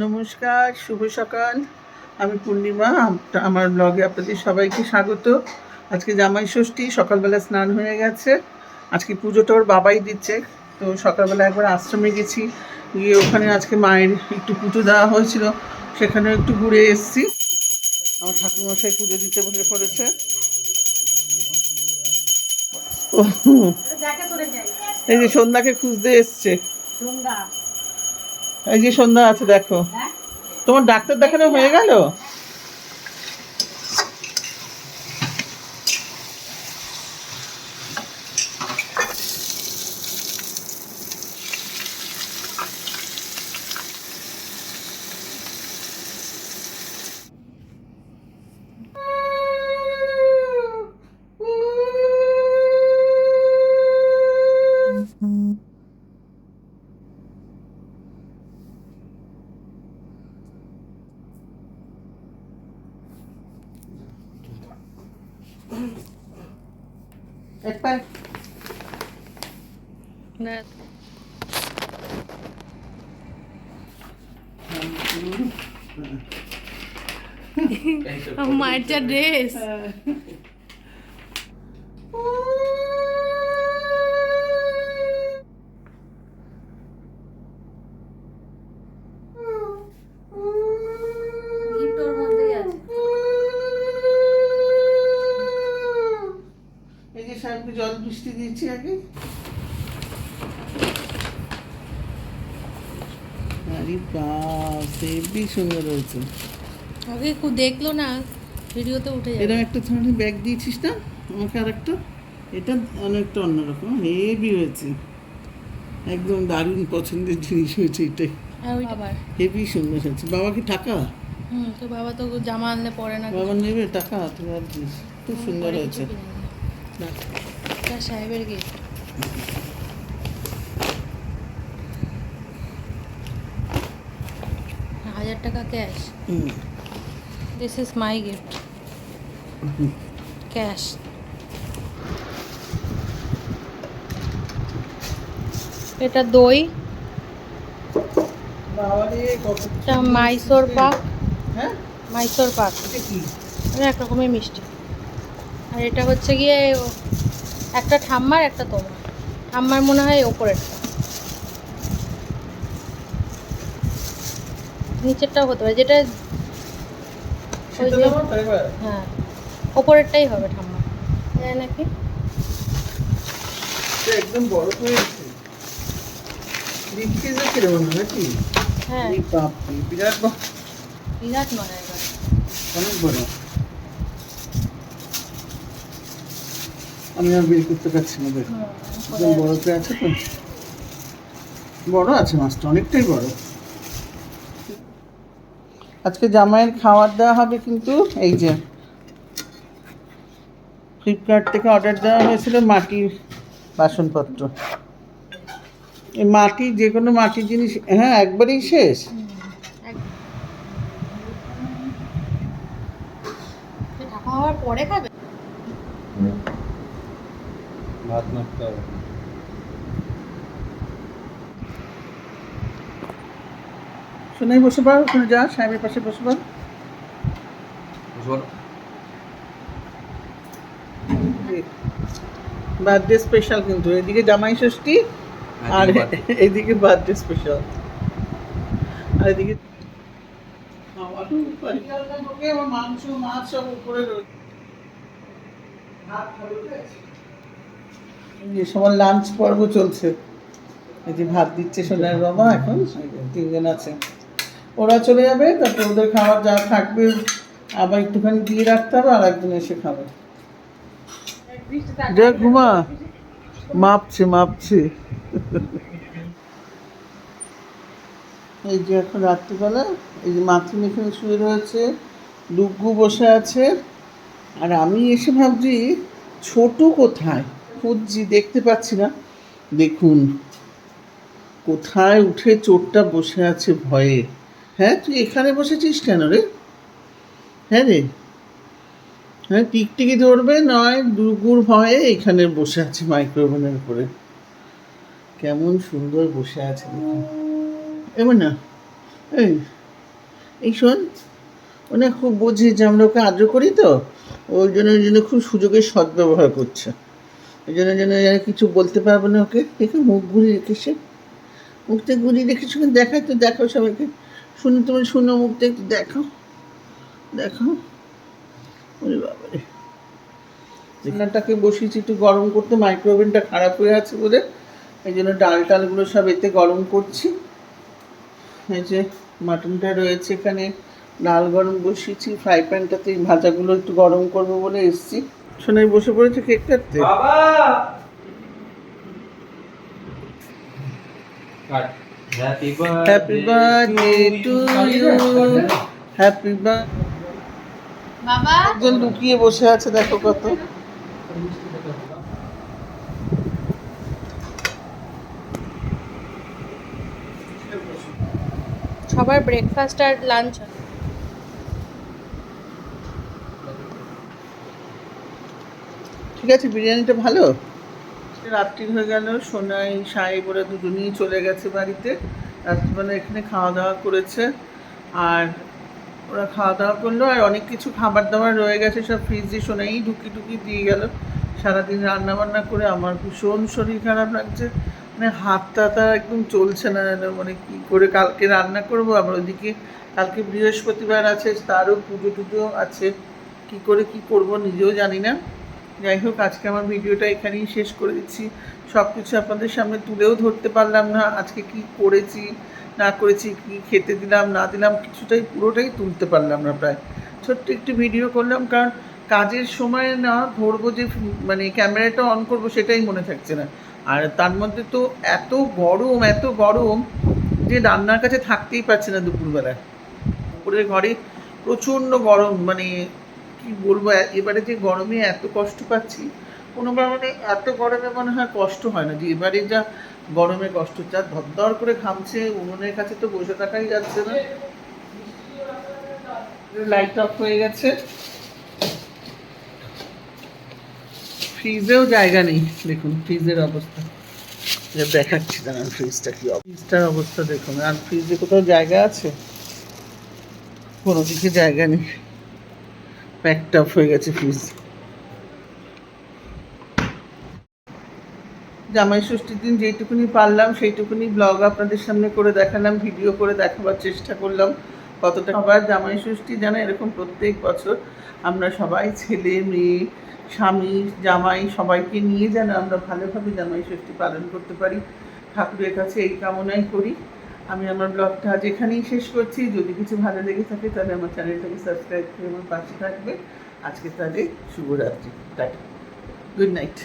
নমস্কার শুভ সকাল। আমি পূর্ণিমা আমার ব্লগে আপনাদের সবাইকে স্বাগত। আজকে জামাই ষষ্ঠী সকালবেলা স্নান হয়ে গেছে। আজকে পুজোটা ওর বাবাই দিচ্ছে। তো সকালবেলা একবার আশ্রমে গেছি। গিয়ে ওখানে আজকে মায়ের একটু পুজো দেওয়া হয়েছিল। সেখানে একটু ঘুরে এসেছি। আমার ঠাকুরমশাই পুজো দিতে বসে পড়েছে। এই যে সন্ধ্যাকে খুঁজতে এসছে। এই যে সন্ধ্যা আছে দেখো। তোমার ডাক্তার দেখানো হয়ে গেল? এক পায়ে মায়ের যা ড্রেস জল বৃষ্টি দিয়েছি আগে। আরে বাপ হেবি সুন্দর হয়েছে। আগে একটু দেখল না ভিডিওতে উঠে যাবে। এরকম একটা ধরনের ব্যাগ দিয়েছিস না? আমাকে আর একটা এটা অনেকটা অন্যরকম হেভি হয়েছে। একদম দারুণ পছন্দের জিনিস হয়েছে এটাই। হেভি সুন্দর হয়েছে। বাবা কি টাকা? হুম তো বাবা তো জামা আনলে পরে না। বাবা নেবে টাকা? তুমি আর দিস। খুব সুন্দর হয়েছে। এটা সাহেবের গিফট হাজার টাকা cash this is my gift cash এটা দই। এটা মাইসোর পাক হ্যাঁ? মাইসোর পাক এটা কি? এক রকমের মিষ্টি। আর এটা হচ্ছে গিয়ে একটা ঠাম্মার একটা তোমার। ঠাম্মার মনে হয় ওপরেরটা। নিচেরটাও হতে পারে যেটা ওই যে হ্যাঁ। ওপরেরটাই হবে ঠাম্মা। জানি নাকি? একদম বড় হয়েছে লিখকেজে কীরকম নাকি? হ্যাঁ। বিরাট বিরাট নয় এবার অনেক বড়। আমি আর বের করতে পারছি না বের একদম বড়তে আছে তো। বড় আছে মাছটা অনেকটাই বড়। আজকে জামাইয়ের খাবার দেওয়া হবে কিন্তু এই যে ফ্লিপকার্ট থেকে অর্ডার দেওয়া হয়েছিল মাটির বাসনপত্র। এই মাটি যে কোনো মাটির জিনিস হ্যাঁ একবারেই শেষ। পরে খাবে? ভাত মাখতে হবে। শোনাই বসে পার ওখানে যা সাহেবের পাশে বসে পার বার্থডে স্পেশাল কিন্তু এদিকে জামাই ষষ্ঠী আর এদিকে বার্থডে। স্পেশাল। আর এদিকে মাংস মাছ সব উপরে রয়েছে। ভাত খাবে তো? এই যে সবার লাঞ্চ পর্ব চলছে। এই যে ভাত দিচ্ছে সোনার বাবা এখন তিনজন আছে। ওরা চলে যাবে, তারপর ওদের খাবার যা থাকবে, আবার একটুখানি দিয়ে রাখতে হবে, আর একজন এসে খাবে। যা ঘুমা, মাপছে মাপছে। এই যে এখন রাত্রিবেলা, এই যে মাথুন এখানে শুয়ে রয়েছে ডুগু বসে আছে। আর আমি এসে ভাবছি, ছোট কোথায়? খুঁজছি, দেখতে পাচ্ছি না। দেখুন, কোথায় উঠে চোরটা বসে আছে ভয়ে? হ্যাঁ তুই এখানে বসেছিস কেন রে? হ্যাঁ রে। হ্যাঁ টিকটিকি ধরবে, নয় দুগুর ভয়ে এখানে বসে আছে মাইক্রোওভেনের উপরে। কেমন সুন্দর বসে আছে এবার না, এই এই শোন, ও না খুব বোঝে যে আমরা ওকে আদ্র করি তো ওই জন্য ওই জন্য খুব সুযোগের সদ্ব্যবহার করছে। ওই জন্য যেন যেন কিছু বলতে পারব না ওকে। দেখে মুখ ঘুরিয়ে রেখেছে। মুখটা ঘুরিয়ে রেখেছে ওকে। দেখায় তো দেখো সবাইকে। শুনে তোমার শুনো মুখটা একটু, দেখাও। দেখাও। ওরে বাবারে। রান্নাটাকে বসিয়েছি, একটু গরম করতে। মাইক্রোওভেনটা খারাপ হয়ে আছে বলে। এই জন্য ডাল টালগুলো সব এতে গরম করছি। এই যে মাটনটা রয়েছে এখানে। ডাল গরম বসিয়েছি। ফ্রাই প্যানটাতে ভাজাগুলো একটু গরম করব বলে এসছি। সোনাই বসে পড়েছে কেক কাটতে বাবা! Happy happy birthday to you happy birthday বাবা! একজন লুকিয়ে বসে আছে দেখো কত। সবার ব্রেকফাস্ট আর লাঞ্চ ঠিক আছে, বিরিয়ানিটা ভালো? রাত্রি হয়ে গেল, সোনাই সাহেব ওরা দুজনেই চলে গেছে বাড়িতে। রাত্রিবেলা এখানে খাওয়া দাওয়া করেছে। আর ওরা খাওয়া দাওয়া করল, আর অনেক কিছু খাবার দাবার রয়ে গেছে, সব ফ্রিজে সোনাই ঢুকি ঢুকি দিয়ে গেল। সারাদিন রান্না বান্না করে আমার ভীষণ শরীর খারাপ লাগছে। মানে হাতটা তা একদম চলছে না মানে কী করে কালকে রান্না করব? আবার ওদিকে কালকে বৃহস্পতিবার আছে, তারও পুজো টুজো আছে। কি করে কি করব নিজেও জানি না। যাই হোক, আজকে আমার ভিডিওটা এখানেই শেষ করে দিচ্ছি। সব কিছু আপনাদের সামনে তুলেও ধরতে পারলাম না, আজকে কি করেছি, না করেছি, কি খেতে দিলাম, না দিলাম, কিছুটাই পুরোটাই তুলতে পারলাম না প্রায়। ছোট্ট একটু ভিডিও করলাম, কারণ কাজের সময় না ধরবো যে মানে ক্যামেরাটা অন করব সেটাই মনে থাকছে না। আর তার মধ্যে তো এত গরম এত গরম যে রান্নার কাছে থাকতেই পারছে না দুপুরবেলায়। উপরের ঘরে প্রচণ্ড গরম মানে কি বলব এবারে যে গরমে এত কষ্ট পাচ্ছি কোনোবার মানে এত গরমে মনে হয় কষ্ট হয় না যে এবারে যা গরমে কষ্ট যা ধরধর করে ঘামছে উনুনের কাছে তো বসে থাকাই যাচ্ছে না। লাইট অফ হয়ে গেছে। ফ্রিজেও জায়গা নেই দেখুন ফ্রিজের অবস্থা। যা দেখাচ্ছি দাঁড়ান ফ্রিজটা কি ফ্রিজটার অবস্থা দেখুন আর ফ্রিজে কোথাও জায়গা আছে? কোনো দিকে জায়গা নেই। প্যাকড আপ হয়ে গেছে ফ্রিজ জামাই ষষ্ঠীর দিন যেইটুকুনি পারলাম, সেইটুকুনি ব্লগ আপনাদের সামনে করে দেখালাম ভিডিও করে দেখাবার চেষ্টা করলাম। কতটা সবার জামাই ষষ্ঠী যেন এরকম প্রত্যেক বছর আমরা সবাই ছেলে, মেয়ে, স্বামী, জামাই সবাইকে নিয়ে যেন আমরা ভালোভাবে জামাই ষষ্ঠী পালন করতে পারি। ঠাকুরের কাছে এই কামনাই করি। আমি আমার ব্লগটা যেখানেই শেষ করছি। যদি কিছু ভালো লেগে থাকে, তাহলে আমার চ্যানেলটাকে সাবস্ক্রাইব করে আমার পাশে থাকবে। আজকে তাহলে শুভরাত্রি। টাটা। Good night.